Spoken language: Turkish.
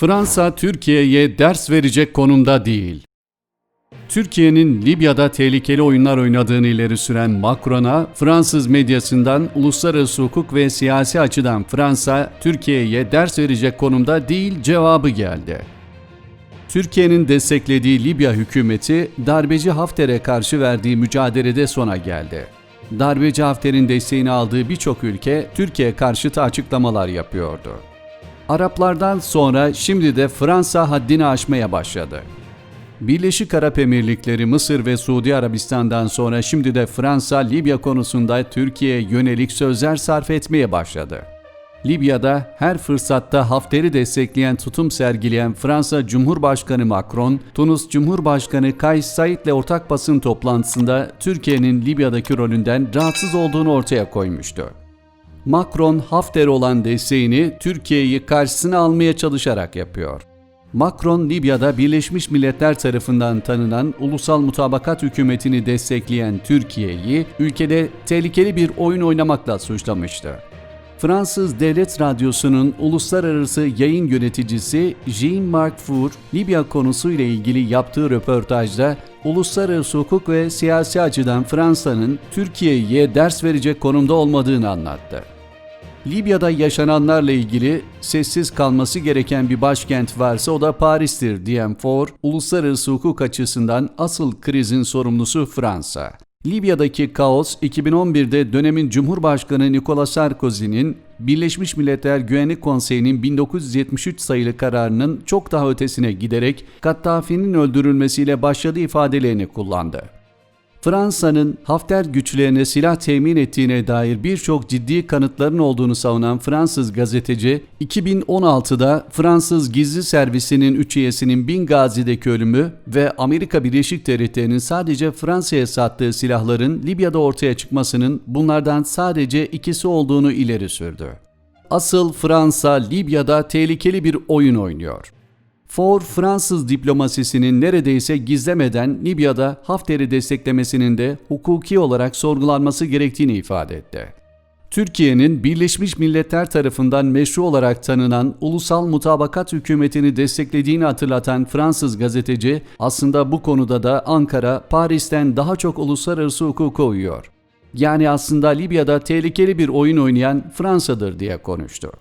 Fransa Türkiye'ye ders verecek konumda değil. Türkiye'nin Libya'da tehlikeli oyunlar oynadığını ileri süren Macron'a Fransız medyasından uluslararası hukuk ve siyasi açıdan Fransa Türkiye'ye ders verecek konumda değil cevabı geldi. Türkiye'nin desteklediği Libya hükümeti darbeci Hafter'e karşı verdiği mücadelede sona geldi. Darbeci Hafter'in desteğini aldığı birçok ülke Türkiye karşıtı açıklamalar yapıyordu. Araplardan sonra şimdi de Fransa haddini aşmaya başladı. Birleşik Arap Emirlikleri, Mısır ve Suudi Arabistan'dan sonra şimdi de Fransa Libya konusunda Türkiye'ye yönelik sözler sarf etmeye başladı. Libya'da her fırsatta Hafter'i destekleyen tutum sergileyen Fransa Cumhurbaşkanı Macron, Tunus Cumhurbaşkanı Kays Said'le ortak basın toplantısında Türkiye'nin Libya'daki rolünden rahatsız olduğunu ortaya koymuştu. Macron Hafter'e olan desteğini Türkiye'yi karşısına almaya çalışarak yapıyor. Macron, Libya'da Birleşmiş Milletler tarafından tanınan ulusal mutabakat hükümetini destekleyen Türkiye'yi ülkede tehlikeli bir oyun oynamakla suçlamıştı. Fransız Devlet Radyosu'nun uluslararası yayın yöneticisi Jean-Marc Four, Libya konusuyla ilgili yaptığı röportajda uluslararası hukuk ve siyasi açıdan Fransa'nın Türkiye'ye ders verecek konumda olmadığını anlattı. Libya'da yaşananlarla ilgili sessiz kalması gereken bir başkent varsa o da Paris'tir diyen Ford, uluslararası hukuk açısından asıl krizin sorumlusu Fransa. Libya'daki kaos 2011'de dönemin Cumhurbaşkanı Nicolas Sarkozy'nin Birleşmiş Milletler Güvenlik Konseyi'nin 1973 sayılı kararının çok daha ötesine giderek Kaddafi'nin öldürülmesiyle başladığı ifadelerini kullandı. Fransa'nın Hafter güçlerine silah temin ettiğine dair birçok ciddi kanıtların olduğunu savunan Fransız gazeteci, 2016'da Fransız gizli servisinin 3 üyesinin Bingazi'deki ölümü ve Amerika Birleşik Devletleri'nin sadece Fransa'ya sattığı silahların Libya'da ortaya çıkmasının bunlardan sadece ikisi olduğunu ileri sürdü. Asıl Fransa Libya'da tehlikeli bir oyun oynuyor. Ford, Fransız diplomasisinin neredeyse gizlemeden Libya'da Hafter'i desteklemesinin de hukuki olarak sorgulanması gerektiğini ifade etti. Türkiye'nin Birleşmiş Milletler tarafından meşru olarak tanınan ulusal mutabakat hükümetini desteklediğini hatırlatan Fransız gazeteci aslında bu konuda da Ankara, Paris'ten daha çok uluslararası hukuka uyuyor. Yani aslında Libya'da tehlikeli bir oyun oynayan Fransa'dır diye konuştu.